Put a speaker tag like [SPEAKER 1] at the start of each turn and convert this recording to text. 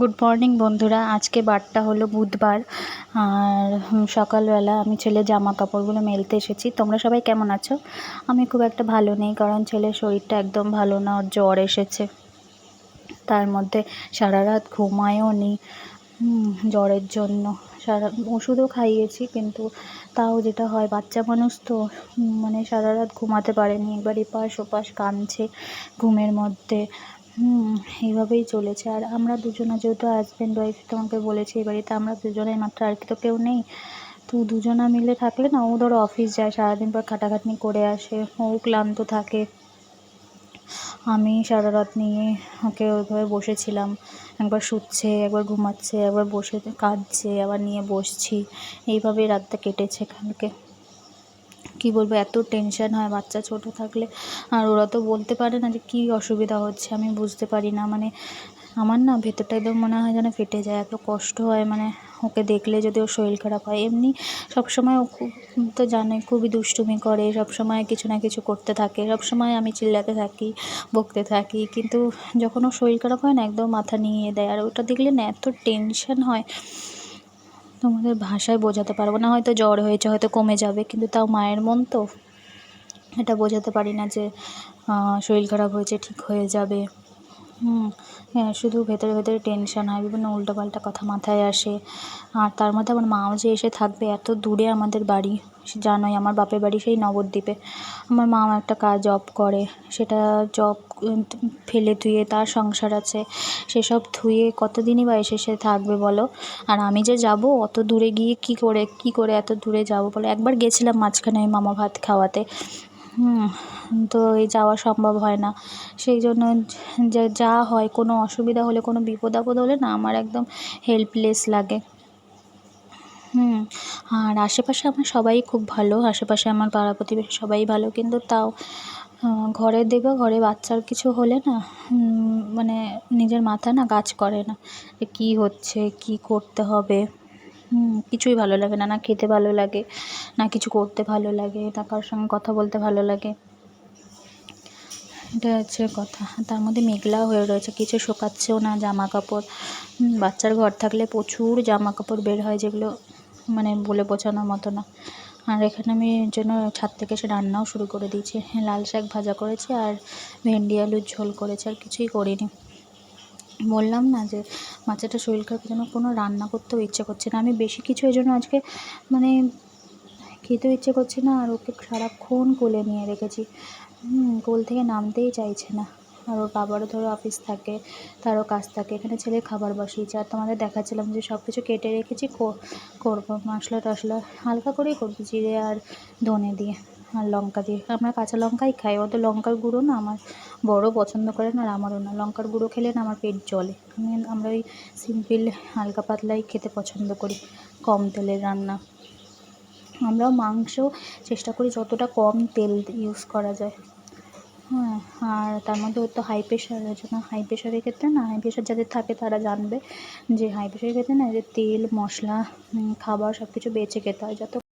[SPEAKER 1] Good morning বন্ধুরা। আজকে বারটা হলো বুধবার। আর সকালবেলা আমি ছেলে জামা কাপড়গুলো মেলতে এসেছি। তোমরা সবাই কেমন আছো? আমি খুব একটা ভালো নেই, কারণ ছেলের শরীরটা একদম ভালো না, ওর জ্বর এসেছে। তার মধ্যে সারা রাত ঘুমায়ও নি জ্বরের জন্য। সারা, ওষুধও খাইয়েছি, কিন্তু তাও যেটা হয়, বাচ্চা মানুষ তো মানে সারা রাত ঘুমাতে পারেনি। একবার এপাশ ওপাশ কাঁদছে ঘুমের মধ্যে। হুম, এইভাবেই চলেছে। আর আমরা দুজনে যেহেতু হাজব্যান্ড ওয়াইফ তোমাকে বলেছি এই বাড়িতে, আমরা দুজনেই মাত্র, আর কি তো কেউ নেই। তো দুজনা মিলে থাকলে না, ও ধরো অফিস যায়, সারাদিন পর খাটাখাটনি করে আসে, ও ক্লান্ত থাকে। আমি সারা রাত নিয়ে ওকে ওইভাবে বসেছিলাম। একবার শুচ্ছে, একবার ঘুমাচ্ছে, একবার বসে কাঁদছে, আবার নিয়ে বসছি। এইভাবেই রাতটা কেটেছে কালকে। কী বলব, এত টেনশন হয় বাচ্চা ছোটো থাকলে। আর ওরা তো বলতে পারে না যে কী অসুবিধা হচ্ছে, আমি বুঝতে পারি না। মানে আমার না ভেতরটা একদম মনে হয় যেন ফেটে যায়, এত কষ্ট হয়। মানে ওকে দেখলে যদি ওর শরীর খারাপ হয়। এমনি সবসময় ও খুব তো জানে, খুবই দুষ্টুমি করে। সবসময় কিছু না কিছু করতে থাকে। সবসময় আমি চিল্লাতে থাকি, বকতে থাকি। কিন্তু যখন ওর শরীর খারাপ হয় না, একদম মাথা নিয়ে দেয়। আর ওটা দেখলে না এত টেনশন হয়। তোমাদের ভাষায় বোঝাতে পারব। না, হয়তো জ্বর হয়েছে, হয়তো কমে যাবে, কিন্তু তাও মায়ের মন তো এটা বোঝাতে পারি না যে শরীর খারাপ হয়েছে, ঠিক হয়ে যাবে। হুম হ্যাঁ শুধু ভেতরে ভেতরে টেনশন হয়, বিভিন্ন উল্টোপাল্টা কথা মাথায় আসে। আর তার মধ্যে আমার মাও যে এসে থাকবে, এত দূরে আমাদের বাড়ি জানোই আমার বাপের বাড়ি সেই নবদ্বীপে। আমার মাও একটা কাজ জব করে, সেটা জব ফেলে ধুয়ে তার সংসার আছে, সেসব ধুয়ে কতদিনই বা এসে সে থাকবে বলো? আর আমি যে যাব, অত দূরে গিয়ে কী করে কী করে এত দূরে যাব বলো? একবার গেছিলাম মাঝখানে মামা ভাত খাওয়াতে। তো এই যাওয়া সম্ভব হয় না। সেই জন্য যে যা হয়, কোনো অসুবিধা হলে, কোনো বিপদ আপদ হলে না আমার একদম হেল্পলেস লাগে। হুম, আর আশেপাশে আমার সবাই খুব ভালো। আশেপাশে আমার পাড়া প্রতিবেশী সবাই ভালো, কিন্তু তাও ঘরে দেবে ঘরে বাচ্চার কিছু হলে না মানে নিজের মাথা না কাজ করে না। কী হচ্ছে, কী করতে হবে? কিছুই ভালো লাগে না না খেতে ভালো লাগে, না কিছু করতে ভালো লাগে, না কারোর সঙ্গে কথা বলতে ভালো লাগে। এটা হচ্ছে কথা। তার মধ্যে মেঘলাও হয়ে রয়েছে, কিছু শোকাচ্ছেও না জামা কাপড় বাচ্চার ঘর থাকলে প্রচুর জামা কাপড় বের হয় যেগুলো মানে বলে বোঝানোর মতো না। আর এখানে আমি জন্য ছাদ থেকে এসে রান্নাও শুরু করে দিয়েছি। লাল শাক ভাজা করেছি আর ভেন্ডি আলুর ঝোল করেছি, আর কিছুই করিনি। বললাম না যে বাচ্চাটা শরীর খারাপের জন্য কোনো রান্না করতেও ইচ্ছে করছে না। আমি বেশি কিছু এই জন্য আজকে মানে খেতেও ইচ্ছে করছে না, আর ওকে সারাক্ষণ কোলে নিয়ে রেখেছি। কোল থেকে নামতেই চাইছে না। আর ওর বাবারও ধরো অফিস থাকে, তারও কাজ থাকে, এখানে ছেলে খাবার বসিয়েছে। আর তোমাদের দেখাচ্ছিলাম যে সব কিছু কেটে রেখেছি করব মশলা টশলা হালকা করেই করব, জিরে আর ধনে দিয়ে। আর লঙ্কা দিয়ে। আমরা কাঁচা লঙ্কাই খাই অত লঙ্কার গুঁড়ো না, আমার বড় পছন্দ করে না আর আমারও না। লঙ্কার গুঁড়ো খেলে না আমার পেট জ্বলে। আমি, আমরা ওই সিম্পল হালকা পাতলাই খেতে পছন্দ করি, কম তেলের রান্না। আমরাও মাংস চেষ্টা করি যতটা কম তেল ইউজ করা যায়। হ্যাঁ আর তার মধ্যে ওর তো হাই প্রেশার জন্য হাই প্রেশারের ক্ষেত্রে না হাই প্রেশার যাদের থাকে তারা জানবে যে হাই প্রেশারের ক্ষেত্রে না যে তেল, মশলা খাবার সব কিছু বেঁচে খেতে হয়। যত